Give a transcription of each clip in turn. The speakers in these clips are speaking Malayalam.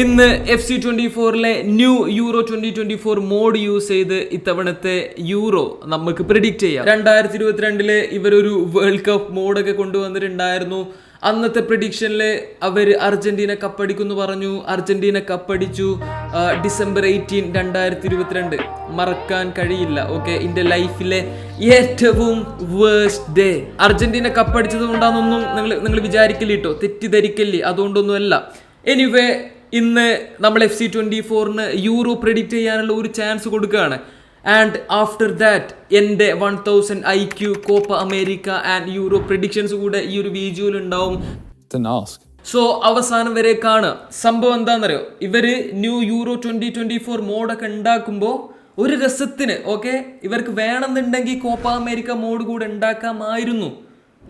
ഇന്ന് F C twenty ഫോറിലെ new Euro twenty twenty four mode use ചെയ്ത് ഇത്തവണത്തെ യൂറോ നമുക്ക് പ്രിഡിക്റ്റ് ചെയ്യാം. രണ്ടായിരത്തി ഇരുപത്തിരണ്ടിൽ ഇവരൊരു വേൾഡ് കപ്പ് മോഡൊക്കെ കൊണ്ടുവന്നിട്ടുണ്ടായിരുന്നു. അന്നത്തെ പ്രഡിക്ഷനിൽ അവർ അർജന്റീന കപ്പടിക്കുന്നു പറഞ്ഞു. അർജന്റീന കപ്പടിച്ചു. ഡിസംബർ എയ്റ്റീൻ രണ്ടായിരത്തി ഇരുപത്തിരണ്ട് മറക്കാൻ കഴിയില്ല ഓക്കെ എന്റെ ലൈഫിലെ ഏറ്റവും വേഴ്സ്റ്റ് ഡേ അർജന്റീന കപ്പടിച്ചത് കൊണ്ടാണെന്നൊന്നും നിങ്ങൾ നിങ്ങൾ വിചാരിക്കില്ല കേട്ടോ തെറ്റിദ്ധരിക്കല്ലേ? അതുകൊണ്ടൊന്നുമല്ല. എനിവേ ഇന്ന് നമ്മൾ എഫ് സി ട്വന്റി ഫോറിന് യൂറോ പ്രെഡിക്റ്റ് ചെയ്യാനുള്ള ഒരു ചാൻസ് കൊടുക്കുകയാണ്. ആൻഡ് ആഫ്റ്റർ ദാറ്റ് എന്റെ one thousand I Q Copa America and Euro predictions കൂടെ ഈ ഒരു വീഡിയോയിൽ ഉണ്ടാവും. സോ അവസാനം വരെ കാണുക. സംഭവം എന്താണെന്നറിയോ ഇവർ new Euro twenty twenty four മോഡൊക്കെ ഉണ്ടാക്കുമ്പോൾ ഒരു രസത്തിന് ഓക്കെ ഇവർക്ക് വേണമെന്നുണ്ടെങ്കിൽ കോപ്പ അമേരിക്ക മോഡ് കൂടെ ഉണ്ടാക്കാമായിരുന്നു.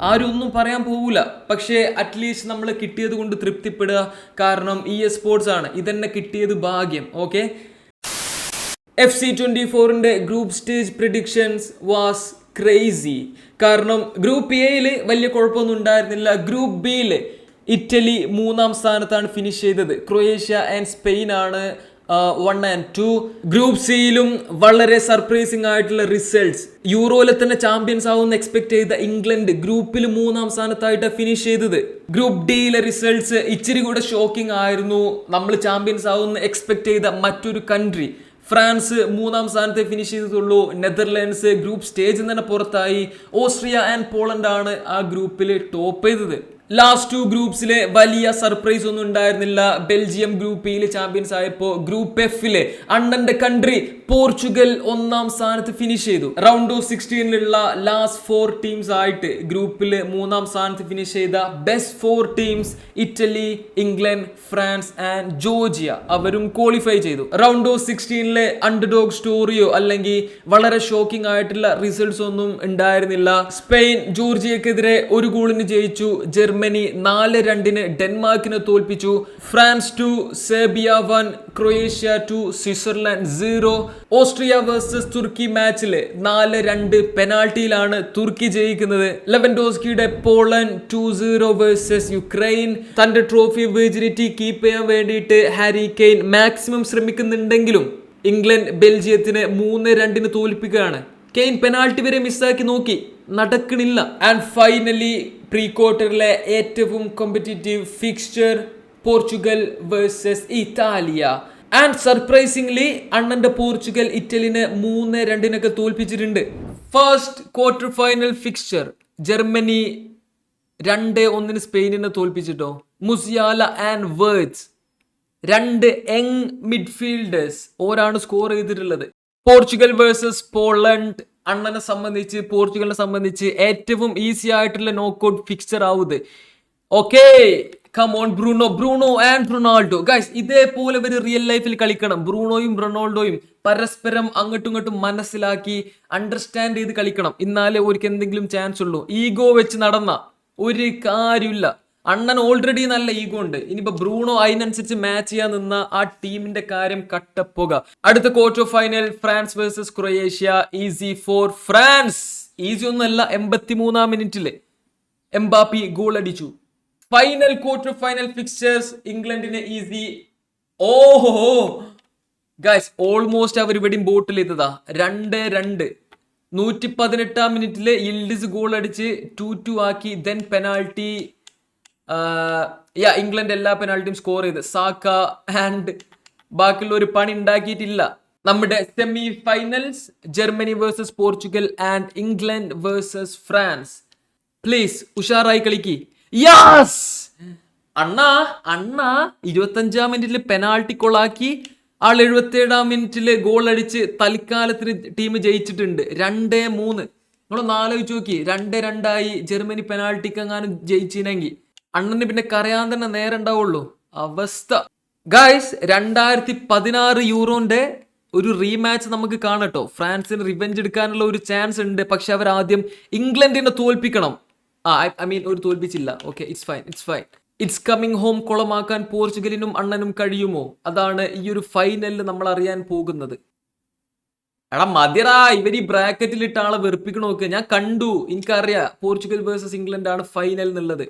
ആരും ഒന്നും പറയാൻ പോകൂല പക്ഷേ അറ്റ്ലീസ്റ്റ് നമ്മൾ കിട്ടിയത് കൊണ്ട് തൃപ്തിപ്പെടുക. കാരണം ഇ എസ് സ്പോർട്സ് ആണ്. ഇതന്നെ കിട്ടിയത് ഭാഗ്യം. ഓക്കെ എഫ് സി ട്വന്റി ഫോറിന്റെ group stage predictions was crazy കാരണം ഗ്രൂപ്പ് എയിൽ വലിയ കുഴപ്പമൊന്നും ഉണ്ടായിരുന്നില്ല. ഗ്രൂപ്പ് ബിയിൽ ഇറ്റലി മൂന്നാം സ്ഥാനത്താണ് ഫിനിഷ് ചെയ്തത്. ക്രൊയേഷ്യ ആൻഡ് സ്പെയിൻ ആണ് വൺ ആൻഡ് ടു ഗ്രൂപ്പ് സിയിലും വളരെ സർപ്രൈസിംഗ് ആയിട്ടുള്ള റിസൾട്ട്സ് യൂറോയിലെ തന്നെ ചാമ്പ്യൻസ് ആവുമെന്ന് എക്സ്പെക്ട് ചെയ്ത ഇംഗ്ലണ്ട് ഗ്രൂപ്പിൽ മൂന്നാം സ്ഥാനത്തായിട്ട് ഫിനിഷ് ചെയ്തത്. ഗ്രൂപ്പ് ഡിയിലെ റിസൾട്ട്സ് ഇച്ചിരി കൂടെ ഷോക്കിംഗ് ആയിരുന്നു. നമ്മൾ ചാമ്പ്യൻസ് ആവുമെന്ന് എക്സ്പെക്ട് ചെയ്ത മറ്റൊരു കൺട്രി ഫ്രാൻസ് മൂന്നാം സ്ഥാനത്തെ ഫിനിഷ് ചെയ്തിട്ടുള്ളൂ. നെതർലാൻഡ്സ് ഗ്രൂപ്പ് സ്റ്റേജിൽ തന്നെ പുറത്തായി. ഓസ്ട്രിയ ആൻഡ് പോളണ്ട് ആണ് ആ ഗ്രൂപ്പിൽ ടോപ്പ് ചെയ്തത്. ലാസ്റ്റ് ടു ഗ്രൂപ്പ്സിലെ വലിയ സർപ്രൈസ് ഒന്നും ഉണ്ടായിരുന്നില്ല. ബെൽജിയം ഗ്രൂപ്പ് ഇയിൽ ചാമ്പ്യൻസ് ആയപ്പോൾ ഗ്രൂപ്പ് എഫിലെ അണ്ണന്റെ കൺട്രി പോർച്ചുഗൽ ഒന്നാം സ്ഥാനത്ത് ഫിനിഷ് ചെയ്തു. റൗണ്ട് ഓഫ് സിക്സ്റ്റീനിലുള്ള ലാസ്റ്റ് ഫോർ ടീംസ് ആയിട്ട് ഗ്രൂപ്പിൽ മൂന്നാം സ്ഥാനത്ത് ഫിനിഷ് ചെയ്ത best four teams Italy England France and Georgia അവരും ക്വാളിഫൈ ചെയ്തു. റൗണ്ട് ഓഫ് സിക്സ്റ്റീനിലെ അണ്ടർഡോഗ് സ്റ്റോറിയോ അല്ലെങ്കിൽ വളരെ ഷോക്കിംഗ് ആയിട്ടുള്ള റിസൾട്ട്സ് ഒന്നും ഉണ്ടായിരുന്നില്ല. സ്പെയിൻ ജോർജിയക്കെതിരെ ഒരു ഗോളിന് ജയിച്ചു. ജർമ്മനി നാല് രണ്ടിന് ഡെൻമാർക്കിനെ തോൽപ്പിച്ചു. France two Serbia one Croatia two Switzerland zero Austria versus തുർക്കി മാച്ചിൽ നാല് രണ്ട് പെനാൾട്ടിയിലാണ് തുർക്കി ജയിക്കുന്നത്. Eleven ഡോസ്കിയുടെ Poland two zero versus Ukraine. തന്റെ ട്രോഫി വെർജിനിറ്റി കീപ്പ് ചെയ്യാൻ വേണ്ടിയിട്ട് ഹാരി കെയ്ൻ മാക്സിമം ശ്രമിക്കുന്നുണ്ടെങ്കിലും ഇംഗ്ലണ്ട് ബെൽജിയത്തിന് മൂന്ന് രണ്ടിന് തോൽപ്പിക്കുകയാണ്. കെയ്ൻ പെനാൾട്ടി വരെ മിസ്സാക്കി നോക്കി. നടക്കണില്ല. ആൻഡ് ഫൈനലി പ്രീ ക്വാർട്ടറിലെ ഏറ്റവും competitive fixture Portugal versus Italia. And surprisingly അണ്ണന്റെ പോർച്ചുഗൽ ഇറ്റലിനെ മൂന്ന് രണ്ടിനൊക്കെ തോൽപ്പിച്ചിട്ടുണ്ട്. First quarter final fixture Germany രണ്ട് ഒന്നിന് സ്പെയിനിനെ തോൽപ്പിച്ചിട്ടോ? മുസിയാല ആൻഡ് വേർഡ്സ് രണ്ട് യങ് മിഡ്ഫീൽഡേഴ്സ് ഓരാണ് സ്കോർ ചെയ്തിട്ടുള്ളത്. പോർച്ചുഗൽ വേഴ്സസ് പോളണ്ട് അണ്ണനെ സംബന്ധിച്ച് പോർച്ചുഗലിനെ സംബന്ധിച്ച് ഏറ്റവും ഈസി ആയിട്ടുള്ള knockout fixture ആവുത്. Okay come on Bruno Bruno and Ronaldo guys ഇതേപോലെ ഇവർ റിയൽ ലൈഫിൽ കളിക്കണം. ബ്രൂണോയും റൊണാൾഡോയും പരസ്പരം അങ്ങോട്ടും ഇങ്ങോട്ടും മനസ്സിലാക്കി അണ്ടർസ്റ്റാൻഡ് ചെയ്ത് കളിക്കണം. എന്നാലേ അവർക്ക് എന്തെങ്കിലും ചാൻസ് ഉള്ളൂ. ഈഗോ വെച്ച് നടന്ന ഒരു കാര്യമില്ല അണ്ണൻ ഓൾറെഡി നല്ല ഈഗോ ഉണ്ട്. ഇനിയിപ്പോ ബ്രൂണോ അതിനനുസരിച്ച് മാച്ച് ചെയ്യാൻ നിന്ന ആ ടീമിന്റെ കാര്യം കട്ടപ്പുക. അടുത്ത quarter final France versus Croatia. Easy for France. Easy ഒന്നല്ല എൺപത്തി മൂന്നാം മിനിറ്റിൽ എംബാപ്പി ഗോൾ അടിച്ചു ഫൈനൽ ക്വാർട്ടർ ഫൈനൽ ഫിക്സ്ചേഴ്സ് ഇംഗ്ലണ്ടിന് ഈസി ഓഹോ! ഗൈസ് ഓൾമോസ്റ്റ് അവർ ഇവിടെയും ബോട്ടിൽ ഇതാ രണ്ട് രണ്ട്. നൂറ്റി പതിനെട്ടാം മിനിറ്റിൽ ഇൽഡിസ് ഗോൾ അടിച്ച് ടു ടു ആക്കി ദെൻ പെനാൾട്ടി യാ ഇംഗ്ലണ്ട് എല്ലാ പെനാൾട്ടിയും സ്കോർ ചെയ്ത്. സാക്ക ആൻഡ് ബാക്കിയുള്ള ഒരു പണി ഉണ്ടാക്കിയിട്ടില്ല. നമ്മുടെ semi finals Germany versus Portugal and England versus France please ഉഷാറായി കളിക്ക്. യാസ് അണ്ണാ അണ്ണാ ഇരുപത്തഞ്ചാം മിനിറ്റിൽ പെനാൾട്ടി കൊളാക്കി ആൾ എഴുപത്തേഴാം മിനിറ്റിൽ ഗോൾ അടിച്ച് തൽക്കാലത്തിന് ടീം ജയിച്ചിട്ടുണ്ട്. രണ്ടേ മൂന്ന്. നിങ്ങളൊന്ന് ആലോചിച്ച് നോക്കി. രണ്ട് രണ്ടായി ജർമ്മനി പെനാൾട്ടിക്ക് എങ്ങാനും ജയിച്ചിനെങ്കിൽ അണ്ണന് പിന്നെ കരയാൻ തന്നെ നേരം ഉണ്ടാവുള്ളൂ. അവസ്ഥ. ഗായ്സ് രണ്ടായിരത്തി പതിനാറ് യൂറോന്റെ ഒരു റീമാച്ച് നമുക്ക് കാണട്ടോ ഫ്രാൻസിന് റിവെഞ്ച് എടുക്കാനുള്ള ഒരു ചാൻസ് ഉണ്ട്. പക്ഷെ അവർ ആദ്യം ഇംഗ്ലണ്ടിനെ തോൽപ്പിക്കണം. ആ ഐ മീൻ ഒരു തോൽപ്പിച്ചില്ല. Okay it's fine it's fine it's coming home കുളമാക്കാൻ പോർച്ചുഗലിനും അണ്ണനും കഴിയുമോ? അതാണ് ഈ ഒരു ഫൈനലിൽ നമ്മൾ അറിയാൻ പോകുന്നത്. എടാ മതിയറാ ഇവർ ഈ ബ്രാക്കറ്റിൽ ഇട്ട ആളെ വെറുപ്പിക്കണോക്കെ ഞാൻ കണ്ടു. എനിക്കറിയാം. പോർച്ചുഗൽ വേഴ്സസ് ഇംഗ്ലണ്ട് ആണ് ഫൈനൽ എന്നുള്ളത്.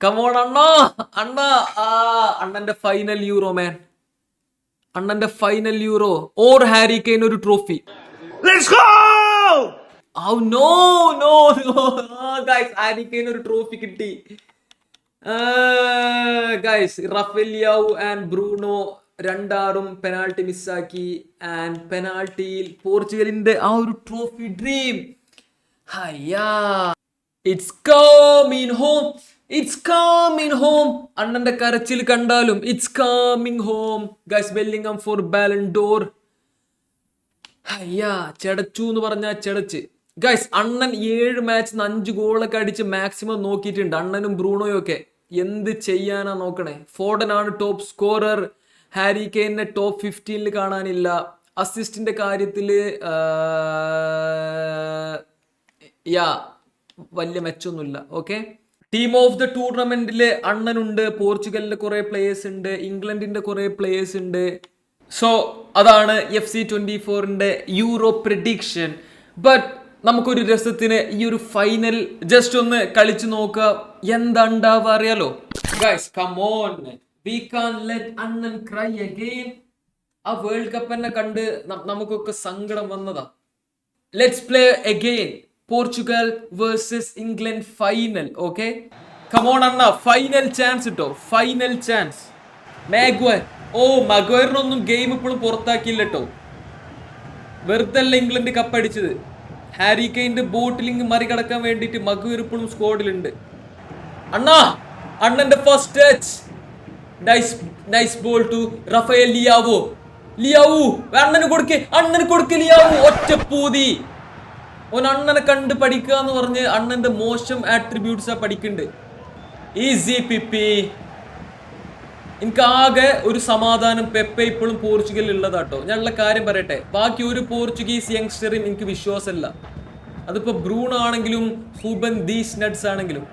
കമോൺ അണ്ണോ. അണ്ണ ആ അണ്ണന്റെ ഫൈനൽ യൂറോ മാൻ അണ്ണന്റെ final Euro or Harry Kane ഒരു trophy no no no guys Harry Kane ഒരു ട്രോഫി കിട്ടി. Guys Rafael Leao and Bruno രണ്ടാറും penalty മിസ്സാക്കി ആൻഡ് പെനാൾട്ടിയിൽ പോർച്ചുഗലിന്റെ ആ ഒരു trophy dream ഹയ്യാ. It's coming home it's coming home അണ്ണന്റെ കരച്ചിൽ കണ്ടാലും it's coming home guys Bellingham for Ballon d'Or അയ്യാ ചെടച്ചു എന്ന് പറഞ്ഞാൽ ചെടച്ച്. ഗൈസ് അണ്ണൻ ഏഴ് മാച്ച് അഞ്ച് ഗോളൊക്കെ അടിച്ച് മാക്സിമം നോക്കിയിട്ടുണ്ട്. അണ്ണനും ബ്രൂണോയും ഒക്കെ. എന്ത് ചെയ്യാനാ നോക്കണേ? ഫോർഡനാണ് ടോപ്പ് സ്കോറർ ഹാരി കെയിനെ ടോപ്പ് ഫിഫ്റ്റീനിൽ കാണാനില്ല. അസിസ്റ്റിന്റെ കാര്യത്തിൽ യാ വലിയ മെച്ചൊന്നുമില്ല ഓക്കെ ടീം ഓഫ് ദ ടൂർണമെന്റിൽ അണ്ണനുണ്ട് പോർച്ചുഗലിന്റെ കുറെ പ്ലേയേഴ്സ് ഉണ്ട് ഇംഗ്ലണ്ടിന്റെ കുറെ പ്ലേയേഴ്സ് ഉണ്ട്. സോ അതാണ് എഫ് സി ട്വന്റി ഫോറിന്റെ യൂറോ പ്രഡിക്ഷൻ ബട്ട് നമുക്കൊരു രസത്തിന് ഈ ഒരു ഫൈനൽ ജസ്റ്റ് ഒന്ന് കളിച്ചു നോക്കുക. എന്താ ഉണ്ടാവുക അറിയാലോ guys come on we can let Annan cry ആ വേൾഡ് കപ്പ് തന്നെ കണ്ട് നമുക്കൊക്കെ സങ്കടം വന്നതാ. Let's play again Portugal versus England final okay come on അണ്ണ ഫൈനൽ ചാൻസ് കിട്ടോ ഫൈനൽ ചാൻസ് മാഗ്വയർ ഓ മഗ്വയറിനൊന്നും ഗെയിം ഇപ്പോഴും പുറത്താക്കിയില്ല കേട്ടോ വെറുതല്ല ഇംഗ്ലണ്ട് ഇംഗ്ലണ്ട് കപ്പടിച്ചത് ഹാരി കെയിന്റെ ബോട്ടിലിംഗ് മറികടക്കാൻ വേണ്ടിയിട്ട് മഗ്വയർ ഇപ്പോഴും സ്ക്വാഡിലുണ്ട് അണ്ണാ അണ്ണന്റെ first touch nice nice ball to Rafael Leao Leao അണ്ണന് കൊടുക്ക് അണ്ണന് കൊടുക്ക് ലിയാവു ഒറ്റപ്പൂതി പൂതി. ഓൻ അണ്ണനെ കണ്ട് പഠിക്കുക എന്ന് പറഞ്ഞ് അണ്ണന്റെ മോശം ആട്രിബ്യൂട്ട്സ് പഠിക്കുന്നുണ്ട് ഈസി പിപ്പി എനിക്ക് ആകെ ഒരു സമാധാനം പെപ്പ ഇപ്പോഴും പോർച്ചുഗലിൽ ഉള്ളതാട്ടോ ഞാനുള്ള കാര്യം പറയട്ടെ. ബാക്കി ഒരു പോർച്ചുഗീസ് യങ്സ്റ്ററും എനിക്ക് വിശ്വാസമല്ല അതിപ്പോ ബ്രൂൺ ആണെങ്കിലും ഹൂബൻ ദീസ് നട്സ് ആണെങ്കിലും.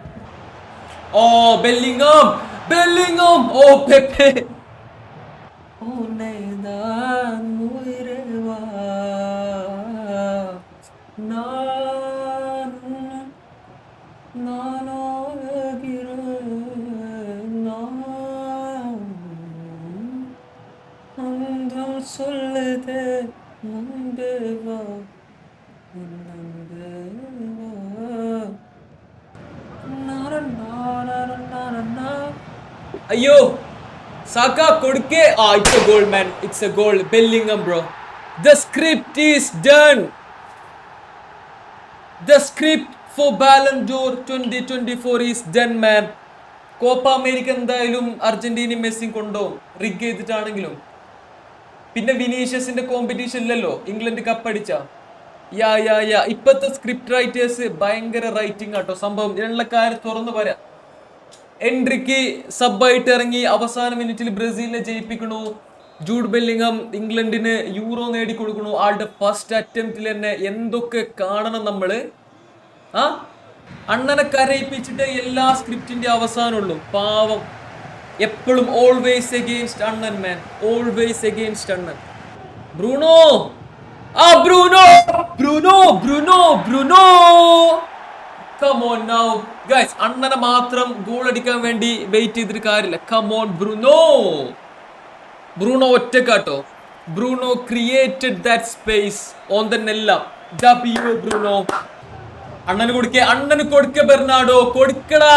ഓ ബെല്ലിംഗം ബെല്ലിംഗം ഓ പെപ്പെ முன்பே வா என் அன்பே வா. നാര നാര നാര നാ. അയ്യോ സാക്ക കൊടുക്കേ ആ it's a goal man it's a goal Bellingham bro the script is done The script for Ballon d'Or 2024 is done, man. Copa America എന്തായാലും അർജന്റീനയും മെസ്സിയും കൊണ്ടുപോകും റിഗ് ചെയ്തിട്ടാണെങ്കിലും പിന്നെ വിനീഷ്യസിന്റെ കോമ്പറ്റീഷൻ ഇല്ലല്ലോ. ഇംഗ്ലണ്ട് കപ്പടിച്ച യാ യാ യാ. ഇപ്പത്തെ സ്ക്രിപ്റ്റ് റൈറ്റേഴ്സ് ഭയങ്കര റൈറ്റിംഗ് ആട്ടോ. സംഭവം ഇതിനുള്ള കാര്യം തുറന്നു പറയാം. എൻട്രിക്ക് സബായിട്ട് ഇറങ്ങി അവസാന മിനിറ്റിൽ ബ്രസീലിനെ ജയിപ്പിക്കണു. ജൂഡ് ബെല്ലിംഗം ഇംഗ്ലണ്ടിന് യൂറോ നേടിക്കൊടുക്കണു. ആളുടെ ഫസ്റ്റ് അറ്റംപ്റ്റിൽ തന്നെ എന്തൊക്കെ കാണണം നമ്മൾ? ആ? അണ്ണനെ കരയിപ്പിച്ചിട്ട് എല്ലാ സ്ക്രിപ്റ്റിന്റെ അവസാനമുള്ളൂ പാവം. എപ്പോഴും ഓൾവേസ് എഗെയിൻസ്റ്റ് അണ്ണൻ മാൻ ഓൾവേസ് എഗെയിൻസ്റ്റ് അണ്ണൻ ബ്രൂണോ ആ Bruno Bruno Bruno Bruno come on now guys അണ്ണനെ മാത്രം ഗോൾ അടിക്കാൻ വേണ്ടി വെയിറ്റ് ചെയ്തിട്ട് കാര്യമില്ല. Come on Bruno Bruno ഒറ്റക്കാട്ടോ. Bruno created that space on തന്നെല്ലാം W Bruno അണ്ണന് കൊടുക്കേ. അണ്ണന് കൊടുക്കേ ബെർണാഡോ കൊടുക്കടാ.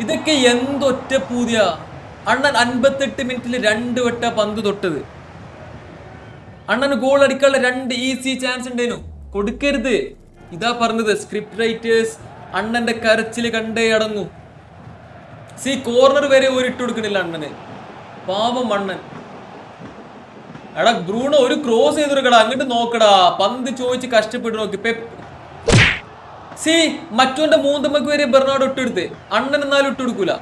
ഇതൊക്കെ എന്തൊറ്റ പൂതിയ. അണ്ണൻ അൻപത്തെട്ട് മിനിറ്റിൽ രണ്ട് വട്ട പന്ത് തൊട്ടത്. അണ്ണന് ഗോൾ അടിക്കാനുള്ള രണ്ട് ഈസി ചാൻസ് ഉണ്ടേനു. കൊടുക്കരുത്. ഇതാ പറഞ്ഞത് സ്ക്രിപ്റ്റ് റൈറ്റേഴ്സ് അണ്ണന്റെ കരച്ചിൽ കണ്ടേ അടങ്ങൂ. സി കോർണർ വരെ ഒരു ഇട്ട് കൊടുക്കണില്ല അണ്ണന്. പാവം അണ്ണൻ. എടാ ബ്രൂണോ ഒരു ക്രോസ് ചെയ്തിരിക്കടാ അങ്ങോട്ട് നോക്കടാ. പന്ത് ചോദിച്ച് കഷ്ടപ്പെട്ട് നോക്കി. സി മറ്റോന്റെ മൂന്നുമ്മക്ക് വരെ ബെർണാഡ് ഇട്ടെടുത്ത്. അണ്ണൻ എന്നാലും ഇട്ടെടുക്കൂല.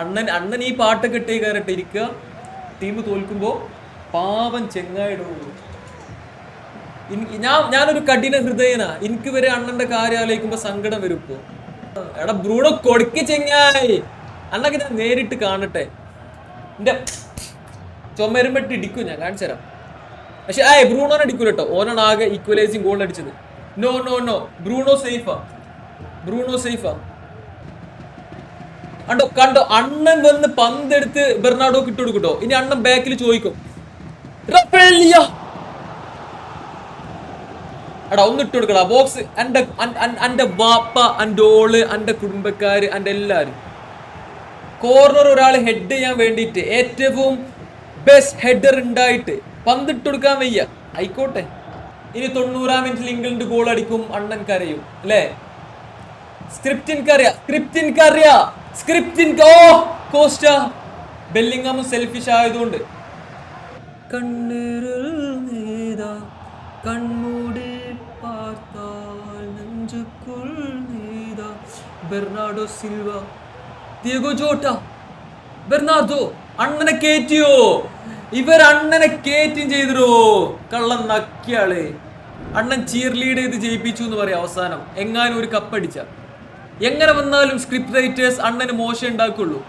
അണ്ണൻ അണ്ണൻ ഈ പാട്ടൊക്കെ ഇട്ടേ കയറിട്ടിരിക്കുക ടീം തോൽക്കുമ്പോ പാവം ചെങ്ങായിടോ എനിക്ക് ഞാൻ ഞാനൊരു കഠിന ഹൃദയനാ. എനിക്ക് വരെ അണ്ണന്റെ കാര്യം ആലോചിക്കുമ്പോ സങ്കടം വരും ഇപ്പോ. എടാ ബ്രൂഡ കൊടുക്ക ചെങ്ങായി. അണ്ണക്ക് ഞാൻ നേരിട്ട് കാണട്ടെ. എന്റെ ചുമരുമ്പെട്ട് ഇടിക്കും ഞാൻ കാണിച്ചു തരാം. പക്ഷെ ആ ബ്രൂണോനെ അടിക്കൂല കേട്ടോ. ഓനാണ് ആകെ ഈക്വലൈസിങ് ഗോൾ അടിച്ചത്. നോ നോ നോ ബ്രൂണോ സേഫാ ബ്രൂണോ സേഫാ കണ്ടോ കണ്ടോ അണ്ണൻ വന്ന് പന്തെടുത്ത് ബെർണാഡോ കിട്ടുകൊടുക്കട്ടോ ഇനി അണ്ണൻ ബാക്കിൽ ചോദിക്കും. എടാ ഒന്ന് ഇട്ട് കൊടുക്കടാ. ബോക്സ് എന്റെ എന്റെ ബാപ്പ എന്റെ ഓൾ എന്റെ കുടുംബക്കാർ എന്റെ എല്ലാവരും കോർണർ ഒരാൾ ഹെഡ് ചെയ്യാൻ വേണ്ടിയിട്ട് ഏറ്റവും ബെസ്റ്റ് ഹെഡർ ഉണ്ടായിട്ട് പന്തിട്ട് കൊടുക്കാൻ വയ്യ. ആയിക്കോട്ടെ. ഇനി തൊണ്ണൂറാം മിനിറ്റിൽ ഇംഗ്ലണ്ട് ഗോൾ അടിക്കും അണ്ണൻ കരയും അല്ലേ? സ്ക്രിപ്റ്റ് എനിക്കറിയാം. സ്ക്രിപ്റ്റ് എനിക്കറിയാം. സ്ക്രിപ്റ്റ് എനിക്ക് ഓ കോസ്റ്റ. ബെല്ലിംഗാം സെൽഫിഷ് ആയതുകൊണ്ട്. കണ്ണീരിൽ നീതാ കൺമൂടി പാർത്താൽ நெஞ்சுக்குள் நீதா Bernardo Silva Diogo Jota. Bernardo അണ്ണനെ കേറ്റിയോ? ഇവർ അണ്ണനെ കേറ്റും ചെയ്തിരോ? കള്ളം നക്കിയാളെ. അണ്ണൻ ചിയർ ലീഡ് ചെയ്ത് ജയിപ്പിച്ചു എന്ന് പറയാം അവസാനം. എങ്ങാനും ഒരു കപ്പടിച്ച എങ്ങനെ വന്നാലും സ്ക്രിപ്റ്റ് റൈറ്റേഴ്സ് അണ്ണന് മോശം ഉണ്ടാക്കുള്ളൂ.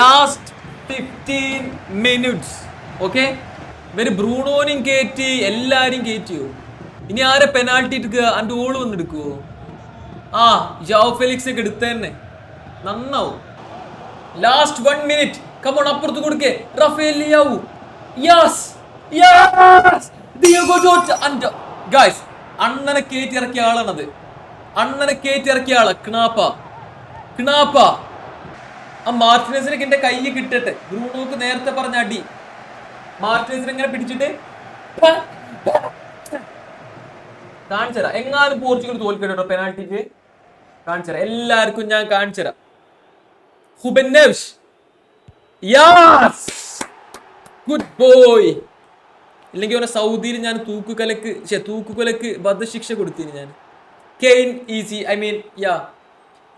ലാസ്റ്റ് ഫിഫ്റ്റീൻ മിനിറ്റ്സ് ഓക്കെ ഇവർ ബ്രൂണോനും കയറ്റി എല്ലാരും കയറ്റിയോ ഇനി ആരെ പെനാൾട്ടി എടുക്കുക അന്റെ ഓൾ വന്നെടുക്കുവോ? ആ ജോ ഫെലിക്സ് ഒക്കെ എടുത്ത തന്നെ നന്നാവും ലാസ്റ്റ് വൺ മിനിറ്റ് കമോൺ അപ്പുറത്ത് കൊടുക്കേ. റഫേലിയാവു യാസ് യാസ് ദിയോഗോ ജോർജ് അന്റെ ഗായ്സ് അണ്ണനെ കയറ്റി ഇറക്കിയ ആളാണത്. അണ്ണനെ കയറ്റി ഇറക്കിയ ആൾ കിണാപ്പ കിണാപ്പ ആ മാർട്ടിനസിനൊക്കെ എന്റെ കൈ കിട്ടട്ടെ. ബ്രൂണോക്ക് നേരത്തെ പറഞ്ഞ അടി. മാർട്ടിനസിനെ ഇങ്ങനെ പിടിച്ചിട്ട് കാണിച്ചരാ എങ്ങാനും പോർച്ചുഗൽ തോൽക്കട്ടോ പെനാൾട്ടിക്ക് തരാം എല്ലാവർക്കും ഞാൻ കാണിച്ചരാ ഹുബെന്നേവ്സ് യാസ് ഗുഡ് ബോയ് ഇല്ലെങ്കിൽ അവനെ സൗദിയിൽ ഞാൻ തൂക്കുകലക്ക് ശേ തൂക്കുകലക്ക് വധശിക്ഷ കൊടുത്തിന് ഞാൻ. Kane easy I mean yeah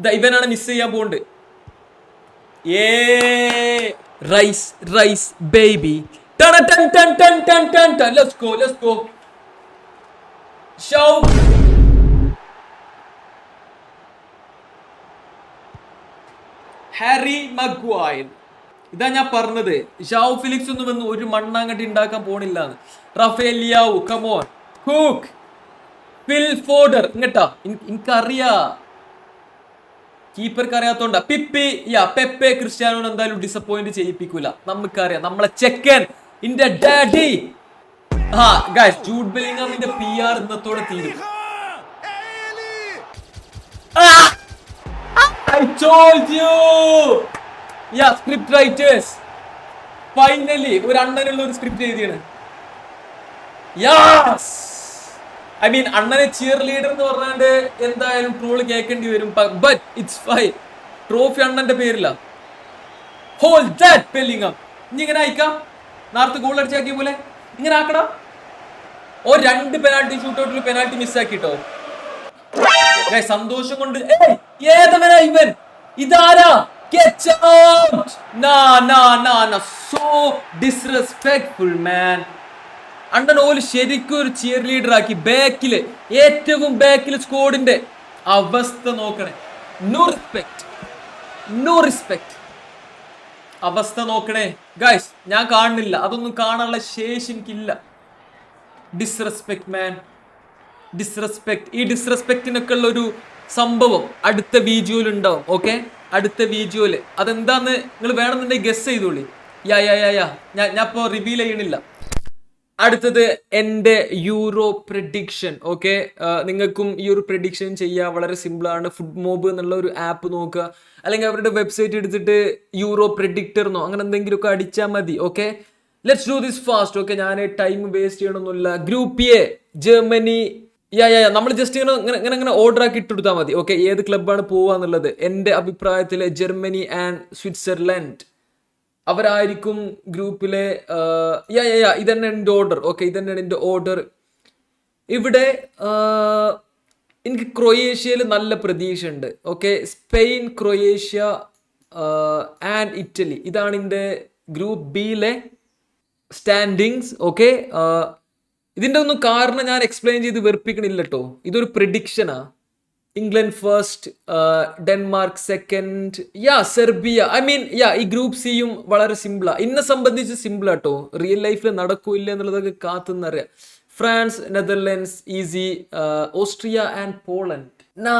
the ഇവനാണ് മിസ് ചെയ്യാൻ പോണ്ട്. ഏ Rice Rice baby dun dun dun dun dun dun. Let's go let's go Shaw Harry Maguire ഇതാ ഞാൻ പറഞ്ഞത്. ഷാവ് ഫിലിക്സ് ഒന്നും വന്ന് ഒരു മണ്ണാങ്ങട്ടി ഉണ്ടാക്കാൻ പോണില്ല റഫേൽ ലിയാവു കമോൺ ഹൂക്ക് ഫിൽ ഫോർഡർ ഇങ്ങട്ടാ. എനിക്കറിയാ കീപ്പർക്ക് അറിയാത്തോണ്ട പിപ്പി യാ പെപ്പെ ക്രിസ്ത്യാനോനെ എന്തായാലും ഡിസപ്പോയിന്റ് ചെയ്യിപ്പിക്കൂല. നമുക്കറിയാം. നമ്മളെ ചെക്കൻ ഇന്റെ ഡാഡി ആ ഗൈസ് ജൂഡ് ബെലിംഗാമിന്റെ പി ആർ ഇന്നത്തോടെ തീരും! I told you! Yeah, script writers. Finally ഒരു അണ്ണനുള്ള ഒരു സ്ക്രിപ്റ്റ് എഴുതിയാണ്. യാസ് ഐ മീൻ അണ്ണനെ ചിയർ ലീഡർ എന്ന് പറഞ്ഞാണ്ട് എന്തായാലും ട്രോൾ കേൾക്കേണ്ടി വരും. ബട്ട് ഇറ്റ്സ് ഫൈൻ ട്രോഫി അണ്ണന്റെ പേരില്ല ഹോൾ ദാറ്റ് പെല്ലിങ്ങം ഇനി ഇങ്ങനെ അയക്കാം. നേരത്തെ ഗോൾ അടിച്ചാക്കിയ പോലെ. ഇങ്ങനെ ആക്കടാ. ഓ രണ്ട് പെനാൾട്ടി ഷൂട്ടൗട്ടിൽ പെനാൾട്ടി മിസ്സാക്കിട്ടോ സന്തോഷം കൊണ്ട് ഏതവനാ ഇവൻ? ഇതാരാ? Get out! Nah, nah, nah, nah. So disrespectful. അണ്ണൻ ഓൽ ശരിക്കും ഒരു ചിയർ ലീഡർ ആക്കി ബാക്കിൽ ഏറ്റവും ബാക്കിൽ സ്കോഡിന്റെ അവസ്ഥ നോക്കണേ. നോ റെസ്പെക്ട് നോ റെസ്പെക്ട് അവസ്ഥ നോക്കണേ. ഗൈസ് ഞാൻ കാണുന്നില്ല. അതൊന്നും കാണാനുള്ള ശേഷി എനിക്കില്ല. ഡിസ്റെസ്പെക്ട് മാൻ ഡിസ്റെസ്പെക്ട് ഈ ഡിസ്റെസ്പെക്റ്റിനൊക്കെ ഉള്ള ഒരു സംഭവം അടുത്ത വീഡിയോയിൽ ഉണ്ടാവും ഓക്കെ അടുത്ത വീഡിയോയിൽ അതെന്താന്ന് നിങ്ങൾ വേണമെന്നുണ്ടെങ്കിൽ ഗസ് ചെയ്തോളി. യാ യാ യാ യാ. ഞാൻ ഞാൻ ഇപ്പോൾ റിവീൽ ചെയ്യണില്ല. അടുത്തത് എന്റെ യൂറോ പ്രഡിക്ഷൻ ഓക്കെ നിങ്ങൾക്കും ഈ ഒരു പ്രഡിക്ഷൻ ചെയ്യുക വളരെ സിമ്പിളാണ് ഫുഡ് മോബ് എന്നുള്ള ഒരു ആപ്പ് നോക്കുക. അല്ലെങ്കിൽ അവരുടെ വെബ്സൈറ്റ് എടുത്തിട്ട് യൂറോ പ്രഡിക്ടർ എന്നോ അങ്ങനെ എന്തെങ്കിലുമൊക്കെ അടിച്ചാൽ മതി okay let's do this fast okay ഞാൻ ടൈം വേസ്റ്റ് ചെയ്യണമെന്നില്ല group A Germany yeah yeah നമ്മൾ ജസ്റ്റ് ഇങ്ങനെ ഇങ്ങനെ ഇങ്ങനെ ഇങ്ങനെ ഓർഡർ ആക്കി ഇട്ടെടുത്താൽ മതി. ഓക്കെ ഏത് ക്ലബ്ബാണ് പോവാന്നുള്ളത്? എന്റെ അഭിപ്രായത്തിൽ ജർമ്മനി ആൻഡ് സ്വിറ്റ്സർലൻഡ് അവരായിരിക്കും ഗ്രൂപ്പിലെ യാ യാ യാ ഇതന്നെ എന്റെ ഓർഡർ ഓക്കെ ഇതന്നെയാണ് എന്റെ ഓർഡർ ഇവിടെ എനിക്ക് ക്രൊയേഷ്യയിൽ നല്ല പ്രതീക്ഷ ഉണ്ട് okay Spain Croatia and Italy ഇതാണ് എന്റെ ഗ്രൂപ്പ് ബിയിലെ സ്റ്റാൻഡിങ്സ് ഓക്കെ ഇതിന്റെ ഒന്നും കാരണം ഞാൻ എക്സ്പ്ലെയിൻ ചെയ്ത് വെറുപ്പിക്കണില്ല കേട്ടോ ഇതൊരു പ്രിഡിക്ഷനാ England first Denmark second yeah Serbia I mean yeah ഈ ഗ്രൂപ്പ് സിയും വളരെ സിമ്പിളാ ഇന്നെ സംബന്ധിച്ച് സിമ്പിൾ ആട്ടോ. റിയൽ ലൈഫിൽ നടക്കൂല്ല എന്നുള്ളതൊക്കെ കാത്തുന്നറിയാം France Netherlands easy Austria and Poland. നാ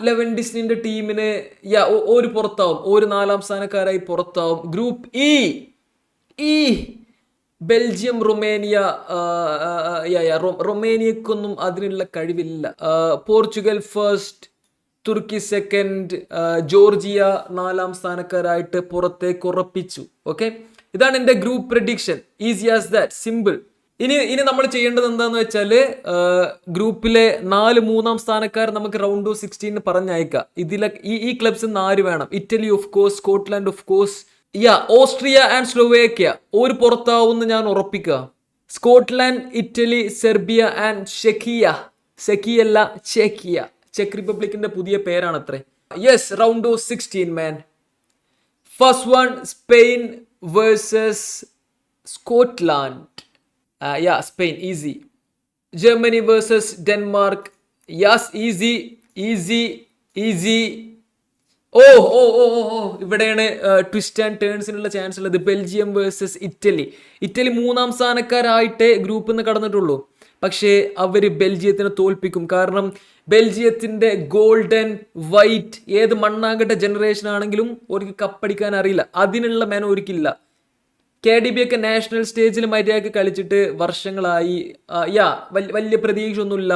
ലെവൻ ഡിസ്നിന്റെ ടീമിന് യാ ഒരു പുറത്താവും. ഒരു നാലാം സ്ഥാനക്കാരായി പുറത്താവും. ഗ്രൂപ്പ് ഇ ഈ ബെൽജിയം റൊമേനിയ റൊമേനിയക്കൊന്നും അതിനുള്ള കഴിവില്ല. പോർച്ചുഗൽ ഫസ്റ്റ് തുർക്കി സെക്കൻഡ് ജോർജിയ നാലാം സ്ഥാനക്കാരായിട്ട് പുറത്തേക്ക് ഉറപ്പിച്ചു. ഓക്കെ ഇതാണ് എന്റെ group prediction easy as that simple ഇനി ഇനി നമ്മൾ ചെയ്യേണ്ടത് എന്താന്ന് വെച്ചാൽ ഗ്രൂപ്പിലെ നാല് മൂന്നാം സ്ഥാനക്കാർ നമുക്ക് റൗണ്ട് ഓഫ് സിക്സ്റ്റീന് പറഞ്ഞയക്കാം. ഇതിലെ ഈ ഈ ക്ലബ്സ് നാല് വേണം? Italy of course Scotland of course yeah Austria and Slovakia. ഒരു പുറത്താവുമെന്ന് ഞാൻ ഉറപ്പിക്കുക. സ്കോട്ട്ലാൻഡ് ഇറ്റലി സെർബിയ ആൻഡ് ഷെക്കിയ സെക്കിയല്ല ചെക്കിയ. ചെക്ക് റിപ്പബ്ലിക്കിന്റെ പുതിയ പേരാണ് അത്രേ yes round of sixteen man first one Spain versus Scotland yeah Spain easy Germany versus Denmark yes easy easy easy oh oh oh oh ഇവിടെയാണ് ട്വിസ്റ്റ് ആൻഡ് ടേൺസിനുള്ള ചാൻസ് ഉള്ളത്. ബെൽജിയം വേഴ്സസ് ഇറ്റലി ഇറ്റലി മൂന്നാം സ്ഥാനക്കാരായിട്ടേ ഗ്രൂപ്പിൽ നിന്ന് കടന്നിട്ടുള്ളൂ. പക്ഷേ അവർ ബെൽജിയത്തിനെ തോൽപ്പിക്കും. കാരണം ബെൽജിയത്തിന്റെ ഗോൾഡൻ വൈറ്റ് ഏത് മണ്ണാങ്കട്ട ജനറേഷൻ ആണെങ്കിലും ഒരിക്കൽ കപ്പടിക്കാൻ അറിയില്ല. അതിനുള്ള മെന ഒരിക്കില്ല. കെ ഡി ബി ഒക്കെ നാഷണൽ സ്റ്റേജിൽ മര്യാദയ്ക്ക് കളിച്ചിട്ട് വർഷങ്ങളായി യാ വലിയ പ്രതീക്ഷ ഒന്നുമില്ല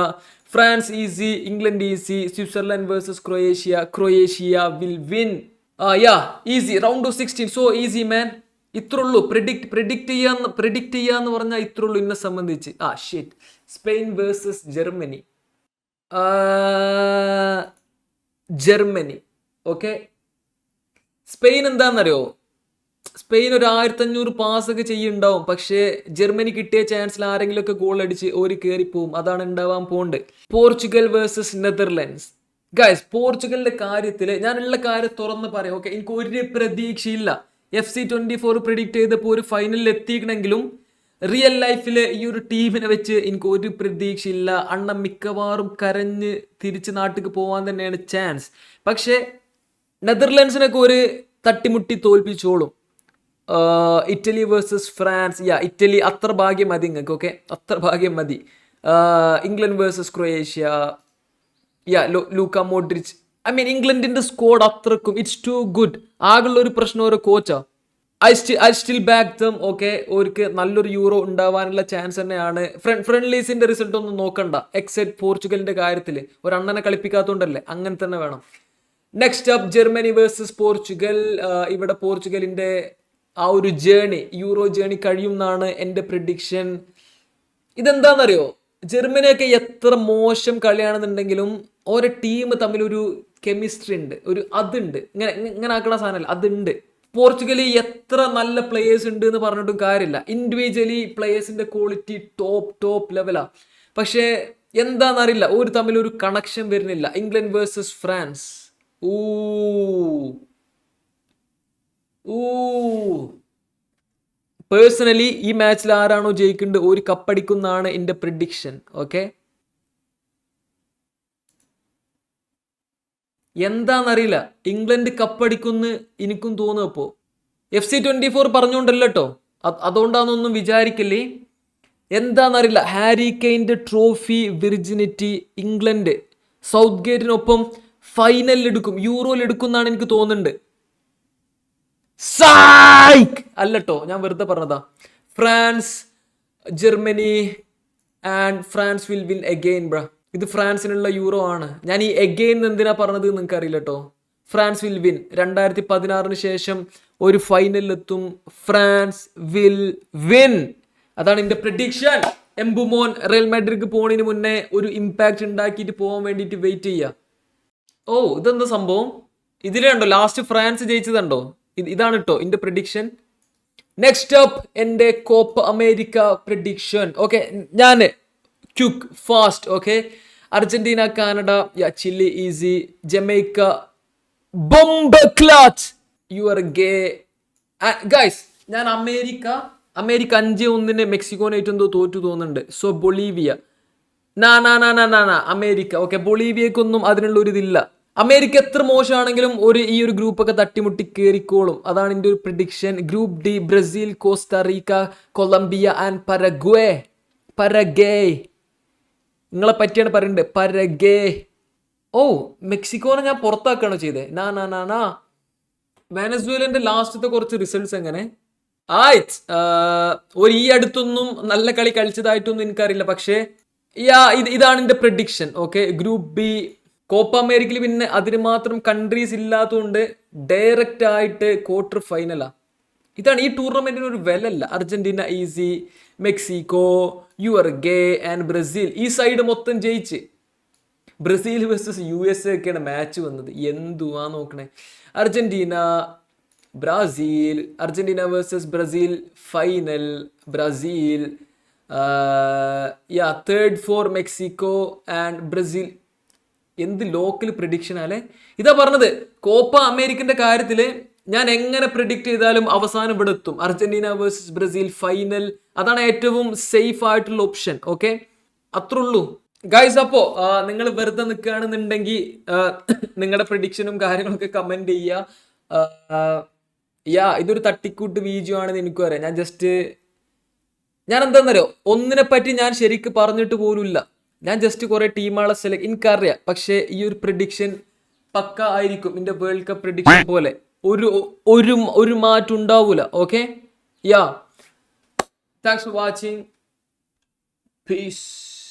France easy England easy Switzerland versus Croatia Croatia will win. Yeah easy round of sixteen so easy man ഇത്ര ഉള്ളൂ പ്രിഡിക്റ്റ് പ്രിഡിക്റ്റ് ചെയ്യാന്ന് പ്രിഡിക്റ്റ് ചെയ്യാന്ന് പറഞ്ഞാൽ ഇത്ര ഉള്ളൂ എന്നെ സംബന്ധിച്ച്. ആ shit Spain versus Germany Germany okay Spain എന്താണെന്നറിയോ സ്പെയിൻ ഒരു പാസ് ഒക്കെ ചെയ്യുന്നുണ്ടാവും പക്ഷേ ജർമ്മനി കിട്ടിയ ചാൻസിൽ ആരെങ്കിലും ഒക്കെ ഗോൾ അടിച്ച് ഒരു കയറിപ്പോവും അതാണ് ഉണ്ടാവാൻ pond. Portugal versus Netherlands. Guys പോർച്ചുഗലിന്റെ കാര്യത്തിൽ ഞാനുള്ള കാര്യം തുറന്ന് പറയാം. ഓക്കെ എനിക്ക് ഒരു പ്രതീക്ഷയില്ല. F C twenty four predict ചെയ്തപ്പോൾ ഒരു ഫൈനലിൽ എത്തിക്കണമെങ്കിലും റിയൽ ലൈഫിൽ ഈ ഒരു ടീമിനെ വെച്ച് എനിക്ക് ഒരു പ്രതീക്ഷയില്ല. അണ്ണൻ മിക്കവാറും കരഞ്ഞ് തിരിച്ച് നാട്ടിലേക്ക് പോകാൻ തന്നെയാണ് ചാൻസ് പക്ഷേ നെതർലാൻഡ്സിനൊക്കെ ഒരു തട്ടിമുട്ടി തോൽപ്പിച്ചോളും. Italy versus France yeah Italy അത്ര ഭാഗ്യം മതി നിങ്ങൾക്ക് ഓക്കെ അത്ര ഭാഗ്യം മതി. England versus Croatia yeah Luka Modric I mean ഇംഗ്ലണ്ടിന്റെ സ്കോഡ് അത്രക്കും ഇറ്റ്സ് ടു ഗുഡ് ആകെയുള്ള ഒരു പ്രശ്നം ഒരു കോച്ചാ I still I still back them okay അവർക്ക് നല്ലൊരു യൂറോ ഉണ്ടാവാനുള്ള ചാൻസ് തന്നെയാണ്. ഫ്രണ്ട് ഫ്രണ്ട്ലീസിന്റെ റിസൾട്ട് ഒന്നും നോക്കണ്ട. എക്സെറ്റ് പോർച്ചുഗലിന്റെ കാര്യത്തിൽ ഒരു അണ്ണനെ കളിപ്പിക്കാത്തതുകൊണ്ടല്ലേ അങ്ങനെ തന്നെ വേണം. Next up Germany versus Portugal ഇവിടെ പോർച്ചുഗലിന്റെ ആ ഒരു ജേണി യൂറോ ജേണി കഴിയും എന്നാണ് എന്റെ പ്രിഡിക്ഷൻ ഇതെന്താണെന്നറിയോ ജർമ്മനിയൊക്കെ എത്ര മോശം കളിയാണെന്നുണ്ടെങ്കിലും ഓരോ ടീം തമ്മിലൊരു കെമിസ്ട്രി ഉണ്ട് ഒരു അതുണ്ട്. ഇങ്ങനെ ഇങ്ങനെ ആക്കണ സാധനമല്ല അതുണ്ട്. പോർച്ചുഗലി എത്ര നല്ല പ്ലേയേഴ്സ് ഉണ്ട് എന്ന് പറഞ്ഞിട്ടും കാര്യമില്ല. ഇൻഡിവിജ്വലി പ്ലേയേഴ്സിന്റെ ക്വാളിറ്റി ടോപ്പ് ടോപ്പ് ലെവലാണ് പക്ഷേ എന്താണെന്നറിയില്ല ഒരു തമ്മിൽ ഒരു കണക്ഷൻ വരുന്നില്ല. ഇംഗ്ലണ്ട് വേഴ്സസ് ഫ്രാൻസ് ഊ. ഊ പേഴ്സണലി ഈ മാച്ചിൽ ആരാണോ ജയിക്കേണ്ടത് ഒരു കപ്പടിക്കുന്നതാണ് എന്റെ പ്രിഡിക്ഷൻ ഓക്കെ എന്താണെന്നറിയില്ല ഇംഗ്ലണ്ട് കപ്പടിക്കുന്ന് എനിക്കും തോന്നുന്നു അപ്പോൾ എഫ് സി ട്വന്റി ഫോർ പറഞ്ഞുകൊണ്ടല്ലോ കേട്ടോ അതുകൊണ്ടാണെന്നൊന്നും വിചാരിക്കല്ലേ? എന്താണെന്നറിയില്ല ഹാരി കെയിന്റെ ട്രോഫി വിർജിനിറ്റി ഇംഗ്ലണ്ട്. സൗത്ത് ഗേറ്റിനൊപ്പം ഫൈനലിൽ എടുക്കും യൂറോയിൽ എടുക്കും എന്നാണ് എനിക്ക് തോന്നുന്നുണ്ട്. സൈക്ക് അല്ലട്ടോ ഞാൻ വെറുതെ പറഞ്ഞതാ. France Germany and France will win again bro. ഇത് ഫ്രാൻസിനുള്ള യൂറോ ആണ്. ഞാൻ ഈ എഗെയിൻ എന്തിനാ പറഞ്ഞത് നിങ്ങൾക്ക് അറിയില്ല കേട്ടോ ഫ്രാൻസ് വിൽ വിൻ രണ്ടായിരത്തി പതിനാറിന് ശേഷം ഒരു ഫൈനലിലെത്തും ഫ്രാൻസ് വിൽ വിൻ അതാണ് എന്റെ പ്രഡിക്ഷൻ എംബുമോൻ റയൽ മാഡ്രിഡ് പോണിന് മുന്നേ ഒരു ഇമ്പാക്റ്റ് ഉണ്ടാക്കിയിട്ട് പോകാൻ വേണ്ടിയിട്ട് വെയിറ്റ് ചെയ്യുക ഓ ഇതെന്താ സംഭവം? ഇതിലേ ഉണ്ടോ ലാസ്റ്റ് ഫ്രാൻസ് ജയിച്ചതുണ്ടോ? ഇതാണ് കേട്ടോ എന്റെ പ്രഡിക്ഷൻ നെക്സ്റ്റ് അപ്പ് എന്റെ കോപ്പ് അമേരിക്ക പ്രഡിക്ഷൻ ഓക്കെ ഞാൻ quick fast okay Argentina Canada yeah Chile easy Jamaica ബൊംബ ക്ലാച്ച്. യു ആർ ഗേ ഗൈസ് ഞാൻ അമേരിക്ക അമേരിക്ക അഞ്ച് ഒന്നിന് മെക്സിക്കോനായിട്ട് എന്തോ തോറ്റു തോന്നുന്നുണ്ട്. സോ ബൊളീവിയ നാ നാ നാ നാ നാ അമേരിക്ക. ഓക്കെ ബൊളീവിയക്കൊന്നും അതിനുള്ള ഒരു ഇതില്ല അമേരിക്ക എത്ര മോശമാണെങ്കിലും ഒരു ഈ ഒരു ഗ്രൂപ്പൊക്കെ തട്ടിമുട്ടി കയറിക്കോളും അതാണ് എന്റെ ഒരു prediction group D Brazil Costa Rica Colombia and Paraguay Paraguay നിങ്ങളെ പറ്റിയാണ് പറയുന്നത് പരഗേ ഓ മെക്സിക്കോനെ ഞാൻ പുറത്താക്കുകയാണോ ചെയ്തത് നാ നാ നാ നാ. വെനസ്വേലിന്റെ ലാസ്റ്റത്തെ കുറച്ച് റിസൾട്ട്സ് എങ്ങനെ? ആയിറ്റ് ഒരു ഈ അടുത്തൊന്നും നല്ല കളി കളിച്ചതായിട്ടൊന്നും എനിക്കറിയില്ല. പക്ഷേ യാ ഇത് ഇതാണ് എന്റെ prediction okay group B Copa അമേരിക്കയിൽ പിന്നെ അതിന് മാത്രം കൺട്രീസ് ഇല്ലാത്തതുകൊണ്ട് ഡയറക്റ്റ് ആയിട്ട് ക്വാർട്ടർ ഫൈനലാ ഇതാണ് ഈ ടൂർണമെന്റിന് ഒരു വിലല്ല Argentina easy Mexico Uruguay and Brazil ഈ സൈഡ് മൊത്തം ജയിച്ച് Brazil versus U S A ഒക്കെയാണ് മാച്ച് വന്നത്. എന്തുവാ നോക്കണേ? Argentina Brazil Argentina versus Brazil final Brazil yeah third for Mexico and Brazil എന്ത് ലോക്കൽ പ്രഡിക്ഷൻ അല്ലേ ഇതാ പറഞ്ഞത് കോപ്പ അമേരിക്കന്റെ കാര്യത്തിൽ ഞാൻ എങ്ങനെ പ്രിഡിക്റ്റ് ചെയ്താലും അവസാനം ഇവിടെ എത്തും. അർജന്റീന വേഴ്സസ് ബ്രസീൽ ഫൈനൽ അതാണ് ഏറ്റവും സേഫ് ആയിട്ടുള്ള ഓപ്ഷൻ ഓക്കെ അത്രേ ഉള്ളൂ. ഗൈസ് അപ്പോ നിങ്ങൾ വെറുതെ നിൽക്കുകയാണെന്നുണ്ടെങ്കിൽ നിങ്ങളുടെ പ്രിഡിക്ഷനും കാര്യങ്ങളൊക്കെ കമന്റ് ചെയ്യുക. യാ ഇതൊരു തട്ടിക്കൂട്ട് വീഡിയോ ആണെന്ന് എനിക്കും അറിയാം. ഞാൻ ജസ്റ്റ് ഞാൻ എന്താണെന്നറിയോ ഒന്നിനെ പറ്റി ഞാൻ ശരിക്ക് പറഞ്ഞിട്ട് പോലുമില്ല. ഞാൻ ജസ്റ്റ് കുറെ ടീമുകളെ സെലക്ട് എനിക്കറിയാം. പക്ഷേ ഈ ഒരു പ്രഡിക്ഷൻ പക്ക ആയിരിക്കും. എന്റെ വേൾഡ് കപ്പ് പ്രഡിക്ഷൻ പോലെ. ഒരു ഒരു ഒരു മാറ്റം ഉണ്ടാവൂല. Okay yeah thanks for watching peace